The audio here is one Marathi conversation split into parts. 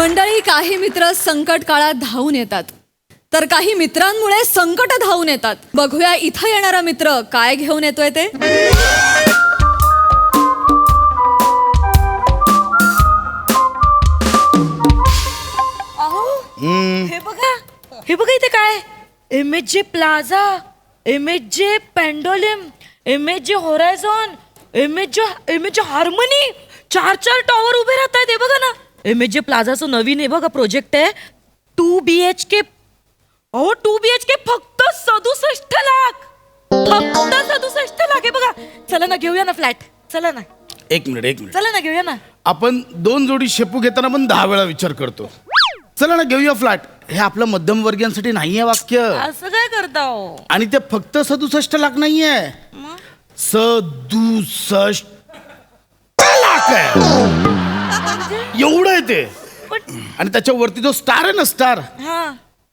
मंडळी काही मित्र संकट काळात धावून येतात. तर काही मित्रांमुळे संकट धावून येतात. बघूया इथं येणारा मित्र काय घेऊन येतोय ते. अहो हे बघा हे बघा इथे काय? M H J plaza M H J Pandolim M H J horizon M H J M H J harmony चार चार टॉवर उभे राहत आहेत हे बघा ना. एम एच जे प्लाझाचं नवीन हे बघा प्रोजेक्ट आहे. टू बी एच के अहो टू बी एच के फक्त सदुसष्ट लाख. फक्त सदुसष्ट लाख हे बघा. चला ना घेऊया ना फ्लॅट चला ना. एक मिनिट एक मिनिट. चला ना घेऊया ना. आपण दोन जोडी शेपू घेताना पण दहा वेळा विचार करतो. चला ना घेऊया फ्लॅट हे आपलं मध्यमवर्गीयांसाठी नाहीये वाक्य. असं काय करता हो? आणि ते फक्त सदुसष्ट लाख नाहीये? सदुसष्ट लाख आहे. एवढं आहे ते. पण आणि त्याच्यावरती जो स्टार आहे ना स्टार हा.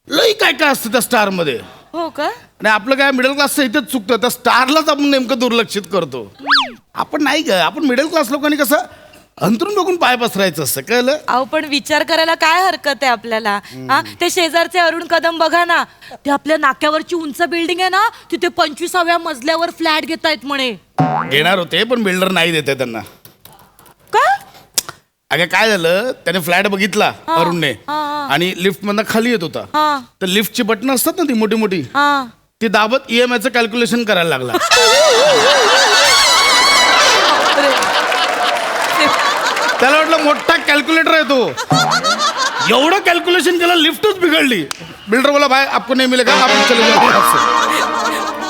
लई काय काय असतं त्या स्टारमध्ये. हो का? आणि आपलं काय मिडल क्लासचं इथेच चुकतं. त्या स्टारलाच आपण नेमकं दुर्लक्षित करतो. आपण नाही ग आपण मिडल क्लास लोकांनी कसं अंतरून बघून पाय पसरायचं असतं कळलं? अहो पण विचार करायला काय हरकत आहे आपल्याला? हा? ते शेजारचे अरुण कदम बघा ना ते आपल्या नाक्यावरची उंच बिल्डिंग आहे ना तिथे पंचवीसाव्या मजल्यावर फ्लॅट घेत आहेत म्हणे. घेणार होते पण बिल्डर नाही देते त्यांना. अगं काय झालं? त्याने फ्लॅट बघितला अरुणने. आणि लिफ्ट मधनं खाली येत होता. तर लिफ्टची बटन असतात ना ती मोठी मोठी ती दाबत ई एम आयचं कॅल्क्युलेशन करायला लागला. त्याला वाटलं मोठा कॅल्क्युलेटर आहे तो. एवढं कॅल्क्युलेशन केलं लिफ्टच बिघडली. बिल्डर बोला भाई आपको नाही मिलेगा आपण चले से."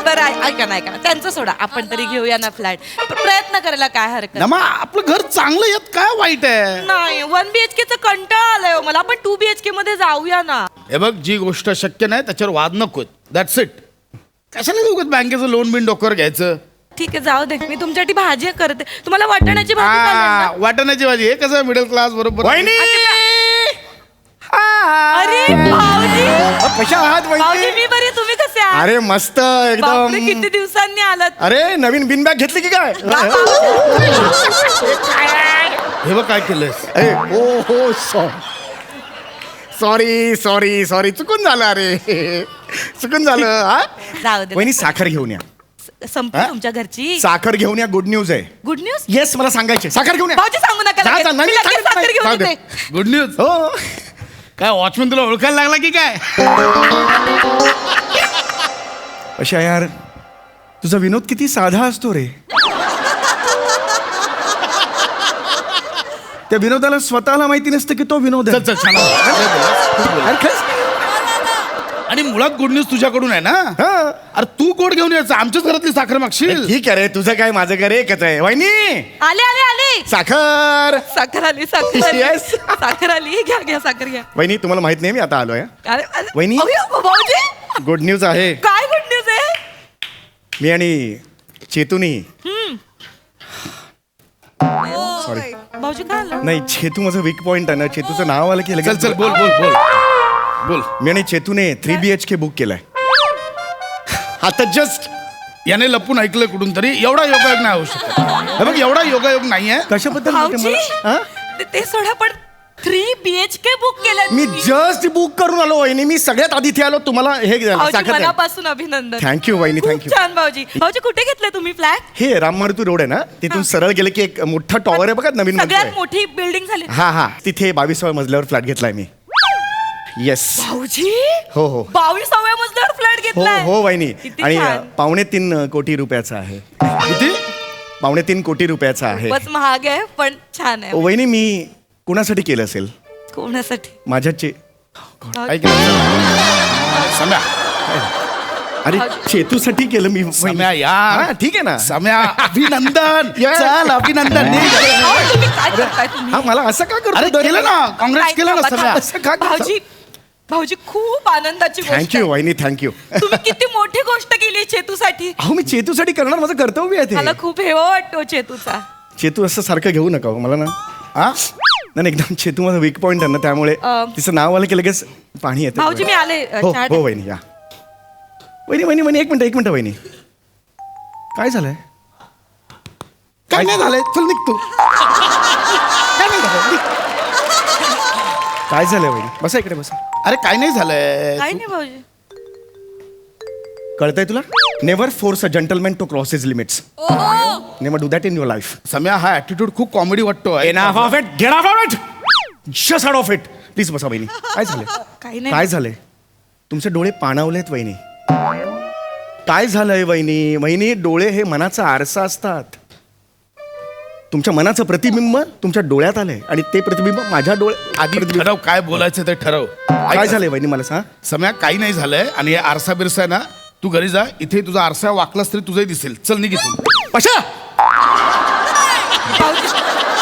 बरं ऐका ना ऐका ना. त्यांचं सोडा. आपण तरी घेऊया ना फ्लॅट. प्रयत्न करायला काय हरकत ना मग आपलं घर चांगलं येत काय वाईट आहे? नाही वन बी एच केचं कंटाळा आलाय हो मला. आपण टू बी एच के मध्ये जाऊया ना. हे बघ जी गोष्ट शक्य नाही त्याच्यावर वाद नको दॅट्स इट कशाला उगत बँकेचं लोन बिन डोक्यावर घ्यायचं? ठीक आहे जाऊ दे. मी तुमच्यासाठी भाजी करते. तुम्हाला वाटाण्याची भाजी चालेल हा? वाटाण्याची भाजी. हे कसं मिडल क्लास बरोबर? अरे भाऊजी! कशा आहात भाऊजी अरे मस्त बापरे किती एकदम दिवसांनी आलात. अरे नवीन बिन बॅग घेतली की काय? हे बघ काय केलंस अरे ओ हो सॉरी सॉरी सॉरी चुकून झालं अरे. चुकून झालं हा? जाऊ दे वहिनी साखर घेऊन या. संपली हा? तुमच्या घरची? साखर घेऊन या गुड न्यूज आहे. गुड न्यूज येस मला सांगायचे साखर घेऊन या. भाऊजी सांगू नका जा, लगेच. जा, नाही, मी लगेच नाही, साखर नाही, घेऊन जाऊ दे. येते. गुड न्यूज हो. काय वॉचमॅन तुला ओळखायला लागला की काय? अशा यार तुझा विनोद किती साधा असतो रे. त्या विनोदाला स्वतःला माहिती नसतं की तो विनोद चल आहे. चल छान बोलला. अरे खरंच? आणि मुळात गुड न्यूज तुझ्याकडून आहे ना? हा. अरे तू गोड घेऊन यायचं आमच्याच घरातली साखर मागशील. ठीक आहे रे तुझं काय माझं काय रे एकच आहे. वहिनी! आले आले आले. साखर! साखर आली साखर आली. Yes. साखर आली. घ्या घ्या साखर घ्या. वहिनी तुम्हाला माहीत नाही मी आता आलोय. अरे अरे, वहिनी? अहो, भाऊजी! गुड न्यूज आहे. काय गुड न्यूज आहे मी आणि चेतूनी. सॉरी भाऊजी काय आलं? नाही चेतू माझं वीक पॉइंट आहे ना. चेतूचं नाव आलं की लगेच चल चल बोल बोल. बोल बोल. मी आणि चेतूने three B H K book केलाय. आता जस्ट याने लपून ऐकलं कुठून तरी एवढा योगायोग नाही होऊ शकत. हे बघ एवढा योगायोग नाहीये. कशाबद्दल बोलते भाऊजी? मला? हा? ते- ते सोडा पण three B H K book केलं मी जस्ट बुक करून आलो वहिनी. मी सगळ्यात आधी इथे आलो. तुम्हाला हे भाऊजी साखर मनापासून अभिनंदन. थँक्यू वहिनी खूप थँक्यू छान भाऊजी. भाऊजी कुठे घेतलं तुम्ही फ्लॅट हे राम मारुती रोड आहे ना? तिथून सरळ गेले की एक मोठा टॉवर आहे बघा नवीन सगळ्यात बनतोय. मोठी बिल्डिंग झाली. हा हा. तिथे बावीसाव्या मजल्यावर फ्लॅट घेतलाय मी. येस भाऊजी? हो, हो. बावीसाव्या मजल्यावर फ्लॅट हो घेतलाय. हो वहिनी. किती आणि छान. पावणे तीन अ, कोटी रुपयाचा आहे. किती? पावणे तीन कोटी रुपयाचा आहे. खूपच महाग आहे पण छान आहे. वहिनी मी कुणासाठी केलं असेल? कोणासाठी? माझ्या चे ऐक ना. सम्या. अरे चेतूसाठी केलं मी सम्या हा, यार ठीक आहे ना. सम्या. अभिनंदन. चल अभिनंदन. अहो, तुम्ही काय करताय तुम्ही? हा मला असं का अरे करतो केलं ना. काँग्रेस केलं ना सम्या. असं का करता? भाऊजी भाऊजी खूप आनंदाची गोष्ट थँक्यू आहे. वहिनी थँक्यू तुम्ही किती मोठी गोष्ट केली चेतूसाठी. अहो मी चेतूसाठी करणार माझं कर्तव्य आहे मला ते खूप हेवा वाटतो चेतूचा. चेतू असं सारखं घेऊ नका हो, मला ना. हा नाही एकदम चेतू माझं वीक पॉइंट आहे ना त्यामुळे अं, तिचं नाव आलं की लगेच पाणी येतं. भाऊजी मी आले अ, हो चहा हो. वहिनी या. वहिनी वहिनी वहिनी एक मिनिट एक मिनिट वहिनी. काय झालंय? काय नाही झालंय चल निघ तू. काय नाही झालं निघ. काय झालंय वहिनी? बसा इकडे बसा. अरे काय नाही झालंय. काय नाही भाऊजी. कळतंय तुला? Never force a gentleman to cross his limits never do that in your life Samya हा ऍटिट्यूड खूप कॉमेडी वाटतो enough of it get off off it just out of it please बसा वहिनी. काय झालंय काही नाही. काय झालंय तुमचे डोळे पाणावलेत वहिनी. काय झालंय वहिनी? वहिनी डोळे हे मनाचा आरसा असतात. तुमच्या मनाचं प्रतिबिंब तुमच्या डोळ्यात आलंय आणि ते प्रतिबिंब माझ्या डोळे आधी ठरव काय बोलायचं ते ठरव. काय झालंय वहिनी मला सांग? सम्या काही नाही झालंय आणि हे आरसा बिरसा आहे ना तू घरी जा इथे तुझा आरसा वाकलास तरी तुझंही दिसेल. चल निघितून पशा! भाऊजी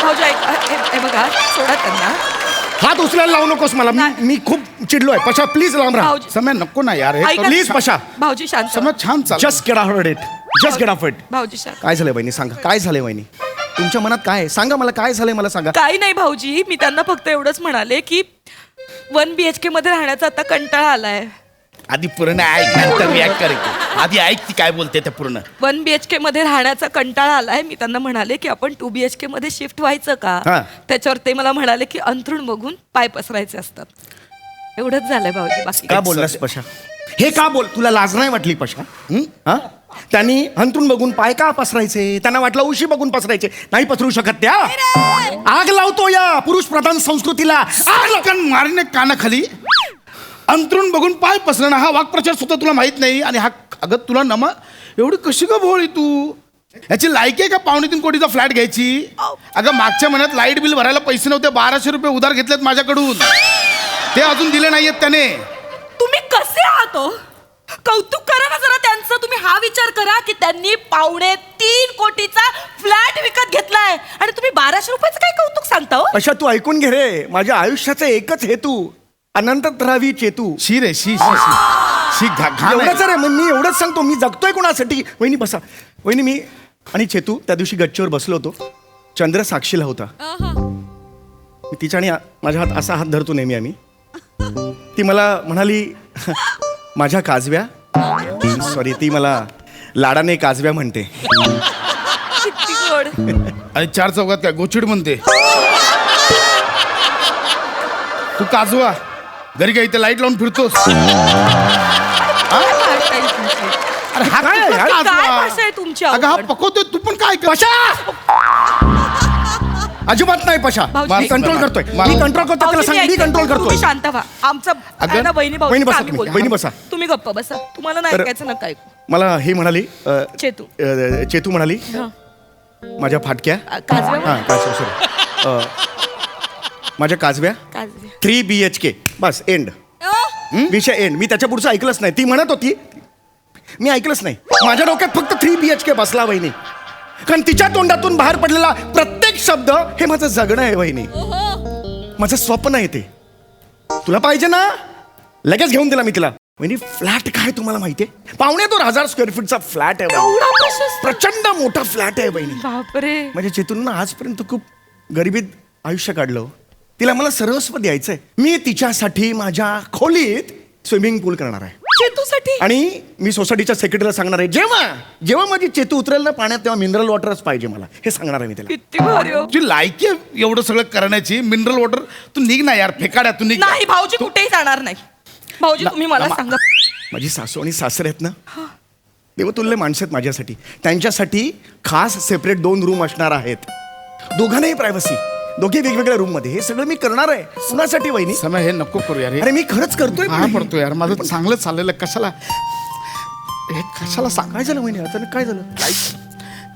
भाऊजी ऐक हे- हे बघा सोडा त्यांना. हात उचलायला लावू नकोस मला. मी- मी खूप चिडलोय. पशा प्लीज लांब राहा. भाऊजी. सम्या नको ना यार. हे ऐका प्लीज पशा. भाऊजी शांत सम्या छान चाल just get off it just get off it भाऊजी शांत काय झालंय वहिनी? सांगा. काय झालंय वहिनी? तुमच्या मनात काय आहे? सांगा मला काय झालंय मला सांगा. काही नाही भाऊजी. मी त्यांना फक्त एवढंच म्हणाले की वन बी एच के मध्ये राहण्याचा आता कंटाळा आलाय. आधी पूर्ण ऐक नंतर रिॲक्ट कर आधी ऐक ती काय बोलते ते पूर्ण. वन बी एच के मध्ये राहण्याचा कंटाळा आलाय. मी त्यांना म्हणाले की आपण टू बी एच के मध्ये शिफ्ट व्हायचं हा. का त्याच्यावर ते मला म्हणाले की अंथरूण बघून पाय पसरायचे असतात. एवढंच झालंय भाऊजी बाकी का बोललास पशा? हे का बोल? तुला लाज नाही वाटली पशा? हं? हा? त्यांनी हंतरून बघून पाय का पसरायचे? त्यांना वाटलं उशी बघून पसरायचे. नाही पसरू शकत त्या. आग लावतो या पुरुष प्रधान संस्कृतीला. आग लाव- मारीने कानाखाली. अंतरून बघून पाय पसरणं हा वाक्प्रचार सुद्धा तुला माहीत नाही आणि हा अगं तुला नमा एवढी कशी का भोळी तू? याची लायकी आहे का पावणे तीन कोटीचा फ्लॅट घ्यायची? अगं मागच्या महिन्यात लाइट बिल भरायला पैसे नव्हते बाराशे रुपये उधार घेतलेत माझ्याकडून. ते अजून दिले नाहीयेत त्याने. तुम्ही कसे आहात हो? कौतुक करा ना जरा त्यांचं. तुम्ही हा विचार करा की त्यांनी पावणे तीन कोटीचा फ्लॅट विकत घेतलाय. आणि तुम्ही बाराशे रुपयाचं काय कौतुक सांगता हो? पशा तू ऐकून घे रे. माझ्या आयुष्याचा एकच हेतू अनंत राहावी चेतू. शी रे शी शी शी. शी घा घाण आहे. एवढंच रे मग मी एवढंच सांगतो. मी जगतोय कोणासाठी? वहिनी बसा. वहिनी मी आणि चेतू त्या दिवशी गच्चीवर बसलो होतो. चंद्र साक्षीला होता. मी तिच्या आणि माझ्या हात असा हात धरतो नेहमी आम्ही. ती मला म्हणाली माझ्या काजव्या. सॉरी ती मला लाडाने काजव्या म्हणते. किती गोड. आणि चार चौकात काय गोचिड म्हणते. तू काजवा. घरी काय इथे लाइट लावून फिरतोस अरे हा काय आहे यार? काजवा? काय भाषा आहे तुमची अगं हा? पकवतोय तू पण काय कर- अजिबात नाही पशा भाऊजी, मी कंट्रोल करतोय मा- मी कंट्रोल करतो त्याला भाऊजी, सांग मी ऐकते. कंट्रोल तुम्ही करतोय शांत व्हा आमचं अगं, आहे ना बहिणी भाऊ बहिणी बसा तुम्ही. बहिणी बसा. तुम्ही गप्प बसा तुम्हाला नाही तर- ऐकायचं नका ऐकू मला हे म्हणाली अ, चेतू अ, चेतू म्हणाली हं. माझ्या फाटक्या अ, काजव्या हां काय माझ्या काजव्या? काजव्या. थ्री बी एच के बस एंड विषय एंड मी त्याच्या पुढचं ऐकलंच नाही. ती म्हणत होती मी ऐकलंच नाही. माझ्या डोक्यात फक्त थ्री बी एच के बसला वहिनी. कारण तिच्या तोंडातून बाहेर पडलेला प्रत्येक शब्द हे माझं जगणं आहे वहिनी. माझं स्वप्न आहे ते. तुला पाहिजे ना? लगेच घेऊन दिला मी तिला. वहिनी फ्लॅट काय तुम्हाला माहितीये? पावणे दोन हजार स्क्वेअर फीटचा फ्लॅट आहे प्रचंड मोठा फ्लॅट आहे बहिणी बापरे! म्हणजे चेतून आजपर्यंत खूप गरिबीत आयुष्य काढलं. तिला मला सर्वस्व द्यायचंय. मी तिच्यासाठी माझ्या खोलीत स्विमिंग पूल करणार आहे. चेतूसाठी? आणि मी सोसायटीच्या सेक्रेटरीला सांगणार आहे जेव्हा जेव्हा माझी चेतू उतरेल ना पाण्यात तेव्हा मिनरल वॉटरच पाहिजे मला. हे सांगणार आहे मी किती भारी हो. तुझी लायकी आहे एवढं सगळं करण्याची मिनरल वॉटर तू निघ ना यार फेकाड्या तू निघ. नाही भाऊजी कुठेही जाणार नाही. भाऊजी तुम्ही मला सांगा. माझी सासू आणि सासरे आहेत ना? देवतुल्य माणसं आहेत माझ्यासाठी. त्यांच्यासाठी खास सेपरेट दोन रूम असणार आहेत. दोघांनाही प्रायव्हसी दोघे वेगवेगळ्या रूममध्ये. हे सगळं मी करणार आहे. कुणासाठी वहिनी? समय हे नको करू यार. अरे मी खरंच करतोय हा पडतो यार. माझं चांगलं चाललेलं कशाला? हे कशाला सांग काय झालं वहिनी? अचानक काय झालं?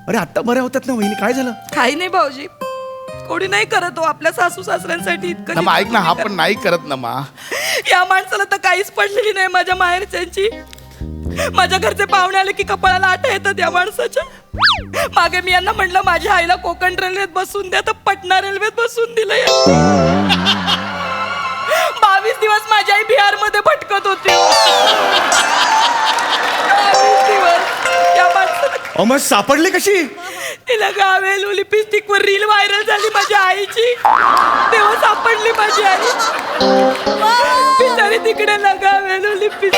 अरे आत्ता बऱ्या होतात ना वहिनी. काय झालं? काही नाही भाऊजी. कोणी नाही करत हो. आपल्या सासू सासऱ्यांसाठी इतकं ऐक ना हा पण नाही करत ना मा. या माणसाला तर काहीच पडलेली नाही माझ्या माहेरच्यांची. माझ्या घरचे पाहुणे आले की कपाळाला आठा येतात या माणसाच्या. मागे मी यांना म्हटलं माझ्या आईला कोकण रेल्वेत बसून द्या तर पटना रेल्वेत बसून दिलं बावीस दिवस माझी आई बिहारमध्ये भटकत होती. बावीस दिवस या माणसाला अहो मग सापडली कशी? तिला गावेल लिपस्टिक वर रील व्हायरल झाली माझ्या आईची. तेव्हा सापडली माझी आई. बिचारी तिकडे लगावेल लिपस्टिक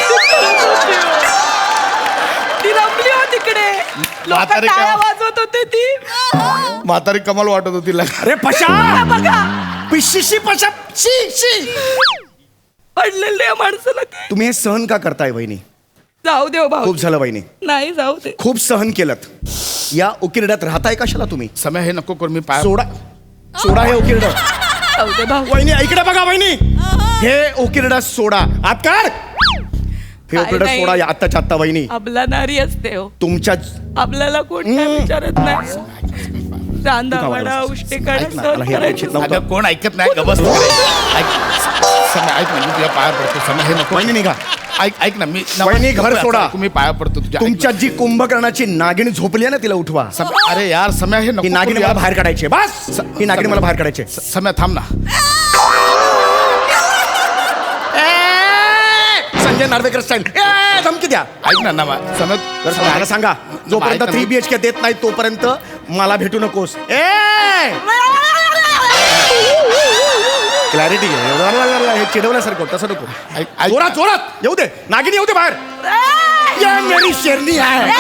ती रमली हो तिकडे. लोक म्हातारी का- वाजवत होते ती. म्हातारी कमाल वाटत होती लग अरे पशा! बघा. पिशिशी पशा. शी शी. पडलेलं माणसाला काय? तुम्ही हे सहन का करताय वहिनी? जाऊ देव भाऊ. खूप झालं वहिनी. नाही जाऊ दे. खूप सहन केलं या उकिरड्यात राहताय कशाला तुम्ही? समय हे नको करू मी पाय सोडा सोडा हे उकिरड. जाऊ दे भाऊ. वहिनी इकडे बघा वहिनी. हे उकिरडा सोडा. आत काढ. हे काय नाही. सोडा या आत्ताच्या आत्ता वहिनी आपला नारी असते हो तुमच्या आपल्याला कोण काय. विचारत नाही वडा उष्टी ऐक ना, मला हे अपेक्षित नव्हतं. अगं कोण ऐकत नाही गबस ऐक समय ऐक ना मी तुझ्या पाया पडतो समय हे नको वहिनी निघा ऐक ऐक ना मी वहिनी, घर सोडा. तुम्ही पाया पडतो तुझ्या ऐक तुमच्या जी कुंभकर्णाची नागिणी झोपली आहे ना तिला उठवा ना. समय- अरे यार समय हे नको ही नागिणी करू मला यार. बाहेर काढायची आहे. बस ही नागिणी मला बाहेर काढायची आहे. समय थांब ना संजय नार्वेकर स्टाईल ए, धमकी द्या. ऐक ना ना मा- समय तर मला सांगा जोपर्यंत थ्री बी एच के देत नाही तोपर्यंत मला भेटू नकोस. ए! क्लॅरिटी हे चिडवल्यासारखं तसं नको. ऐक- ऐक- जोरात जोरात. येऊ दे. नागिनी येऊ दे बाहेर. या मेरी शेरनी आहे.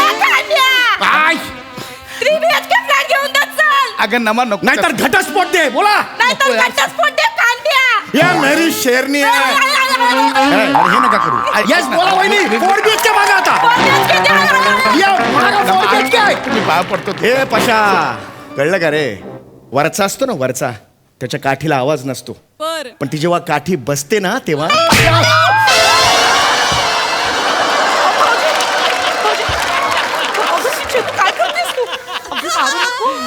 चाल. अगं नमा नको. नाहीतर घटस्फोट दे बोला. नाहीतर नको यार. घटस्फोट दे कांद्या या मेरी शेरनी आहे. अरे हे नका करू. येस. बोला वहिनी फोर बी एच के मागा आता. या मागा नमा, फोर बी एच के आहे तुम्ही पाया पडतो हे पशा. कळलं का रे? वरचा असतो ना वरचा. त्याच्या काठीला आवाज नसतो. बर. पण ती जेव्हा काठी बसते ना तेव्हा काय करतेस तू.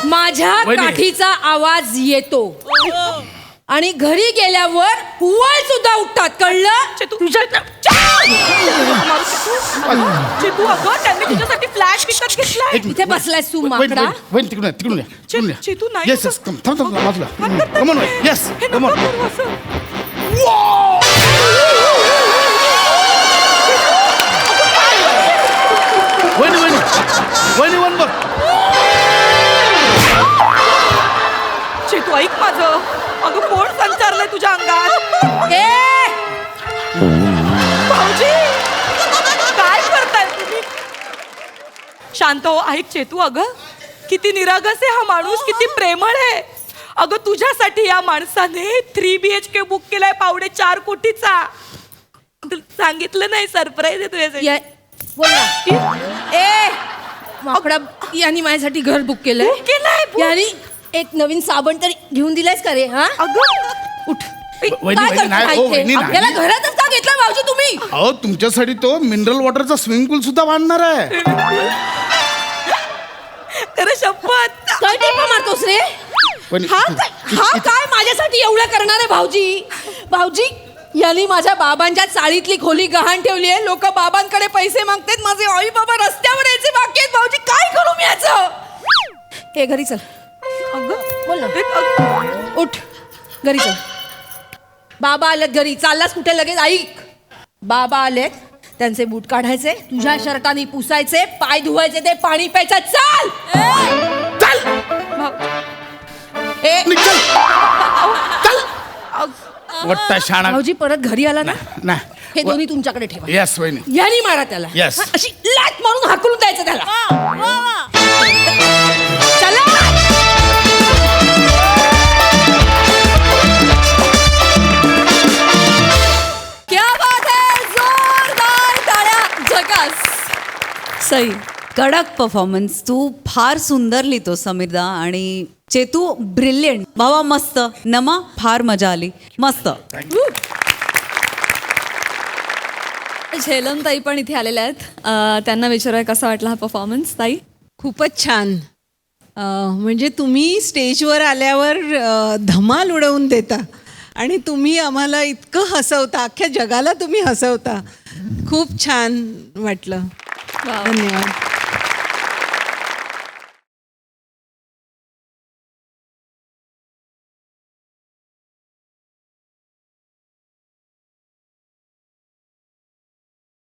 माझ्या वहिनी. काठीचा आवाज येतो. आणि घरी गेल्यावर उवळ सुद्धा उठतात कळलं चेतू तुझ्या चेतू. अगं त्यांनी तुझ्यासाठी फ्लॅश विकत घेतलाय एक मिनिट, इथे बसलायस तू वहिनी, माकडा वहिनी, वहिनी, तिकडून या, तिकडून या, तिकडून या. चेतू नाही Yes, yes, come, थांब, थांब, थांब, बाजूला. Come on, yes, come on. नका करू असं. वहिनी, वहिनी, वहिनी, वन बघ. चेतू ऐक माझं अगं कोण संचारलंय तुझ्या अंगात? ए! भाऊजी काय करताय तुम्ही? शांत हो ऐक चेतू अगं किती निरागस आहे हा माणूस किती प्रेमळ आहे. अगं तुझ्यासाठी या माणसाने three B H K book केलाय पावडे चार कोटीचा. तुला सांगितलं नाही सरप्राईज आहे तुझ्यासाठी. या- बोल ना. ए माकडा यांनी माझ्यासाठी घर बुक केलंय. केलंय. यांनी एक नवीन साबण तरी घेऊन दिलायस का रे हा? अगं उठ. वहिनी, काय वहिनी, करताय? नाही, ओ, इथे? वहिनी, नाही. आपल्याला घरातच का घेतलं भाऊजी तुम्ही? अहो तुमच्यासाठी तो मिनरल वॉटरचा स्विमिंग पूल सुद्धा बांधणार आहे. खरं शपथ. काय टेपा मारतोस रे? पण- हा काय हा काय माझ्यासाठी एवढं करणार आहे भाऊजी? भाऊजी यांनी माझ्या बाबांच्या चाळीतली खोली गहाण ठेवली आहे. लोक बाबांकडे पैसे मागतात माझे आई बाबा रस्त्यावर यायचे बाकी आहेत. भाऊजी काय करू मी याचं? हे घरी चल. अगं बोल ना. एक अगं. उठ घरी चल. बाबा आलेत घरी. चाललास कुठे लगेच? ऐक. बाबा आलेत. त्यांचे बूट काढायचे तुझ्या शर्टाने पुसायचे पाय धुवायचे ते पाणी प्यायचं. चाल! ए! चल. वट्टा शाणा. भाऊजी परत घरी आला ना? नाही हे दोन्ही तुमच्याकडे ठेवा. येस वहिनी. यानी मारा त्याला. Yes. हा, अशी लाट मारून हाकलून द्यायचं त्याला. सई कडक परफॉर्मन्स तू फार सुंदर लिहितो समीरदा आणि चेतू ब्रिलियंट भावा मस्त. नमा फार मजा आली. मस्त. झेलम ताई पण इथे आलेल्या आहेत. अं, त्यांना विचारूया कसा वाटला हा परफॉर्मन्स ताई? खूपच छान. अं, म्हणजे तुम्ही स्टेजवर आल्यावर अं, धमाल उडवून देता. आणि तुम्ही आम्हाला इतकं हसवता अख्ख्या जगाला तुम्ही हसवता. खूप छान वाटलं. वा. धन्यवाद